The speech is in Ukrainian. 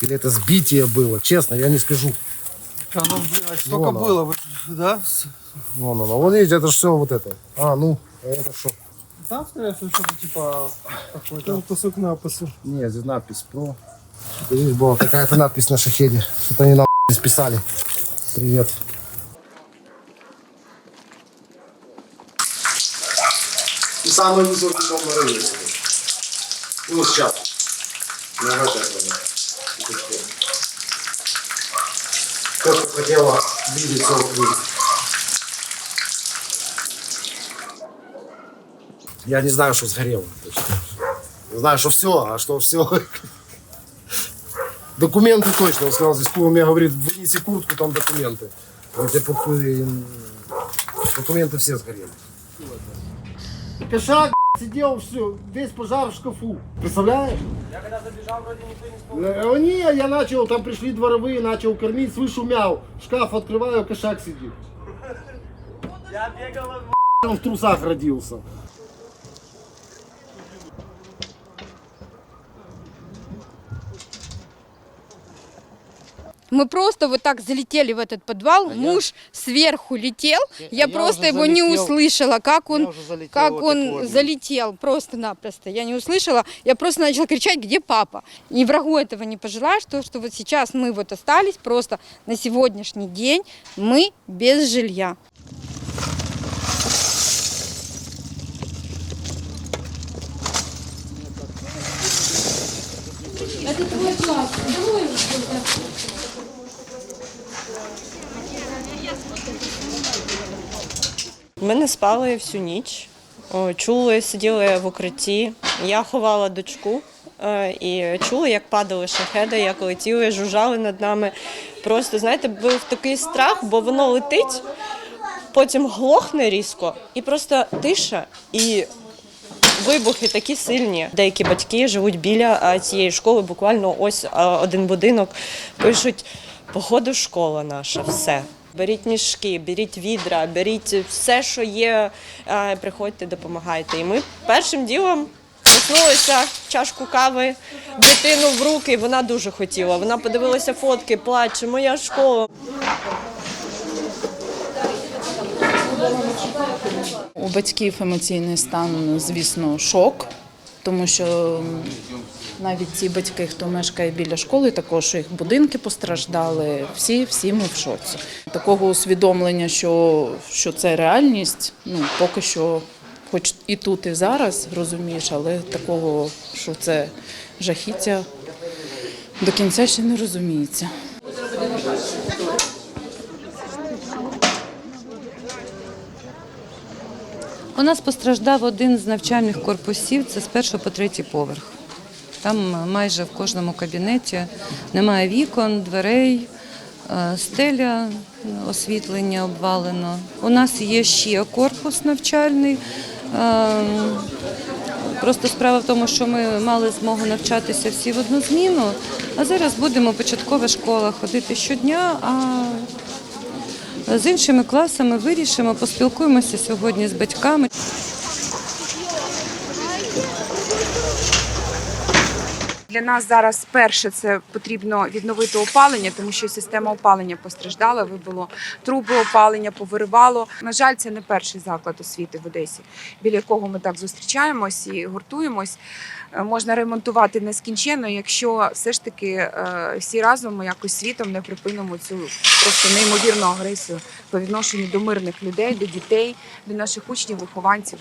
Или это сбитие было, честно, я не скажу. А ну, блядь, столько Вон оно. было, да? С- Вон оно. Вот видите, это все вот это. А, ну, а это что? Там, скорее всего, что-то типа какой-то кусок напису. Не, здесь надпись про. Здесь была какая-то надпись на шахеде. Что-то они нам здесь писали. Привет. И самый высокий дом на районе. Ну, сейчас. На вот это. Кто-то хотела видеть 40 видео. Я не знаю, что сгорело. Знаю, что все, а что все. Документы точно. Он сказал, здесь мне говорит, вынеси куртку, там документы. Вот Документы все сгорели. Кошак сидел все, весь пожар в шкафу. Представляешь? Я когда забежал, вроде никто не спал. Не, я начал, там пришли дворовые, начал кормить, слышу мяу. Шкаф открываю, кошак сидит. Я бегал Он в трусах родился. Мы просто вот так залетели в этот подвал, муж сверху летел, я, я просто уже его не залетел. услышала, как он, уже залетел как вот он такой вот. залетел, просто-напросто. Я не услышала, я просто начала кричать, где папа. И врагу этого не пожелаешь, то, что вот сейчас мы вот остались просто на сегодняшний день, мы без жилья. Ми не спали всю ніч. Чули, сиділи в укритті. Я ховала дочку е, і чули, як падали шахеди, як летіли, жужжали над нами. Просто, знаєте, був такий страх, бо воно летить, потім глохне різко, і просто тиша. І вибухи такі сильні. Деякі батьки живуть біля цієї школи, буквально ось один будинок. Пишуть, походу, школа наша, все. Беріть мішки, беріть відра, беріть все, що є, приходьте, допомагайте. І ми першим ділом проснулися, чашку кави, дитину в руки. Вона дуже хотіла. Вона подивилася фотки, плаче, моя школа. У батьків емоційний стан, звісно, шок, тому що навіть ті батьки, хто мешкає біля школи, також їх будинки постраждали. Всі, всі ми в шоці. Такого усвідомлення, що, що це реальність, ну поки що, хоч і тут, і зараз розумієш, але такого, що це жахіття, до кінця ще не розуміється. У нас постраждав один з навчальних корпусів, це з першого по третій поверх. Там майже в кожному кабінеті немає вікон, дверей, е, стеля, освітлення обвалено. У нас є ще корпус навчальний. Е, Просто справа в тому, що ми мали змогу навчатися всі в одну зміну, а зараз будемо початкова школа ходити щодня. А з іншими класами вирішимо, поспілкуємося сьогодні з батьками. Для нас зараз перше це потрібно відновити опалення, тому що система опалення постраждала. Вибило труби опалення, повиривало. На жаль, це не перший заклад освіти в Одесі, біля якого ми так зустрічаємось і гуртуємось. Е, Можна ремонтувати нескінченно, якщо все ж таки е, всі разом ми якось світом не припинимо цю просто неймовірну агресію по відношенню до мирних людей, до дітей, до наших учнів, вихованців.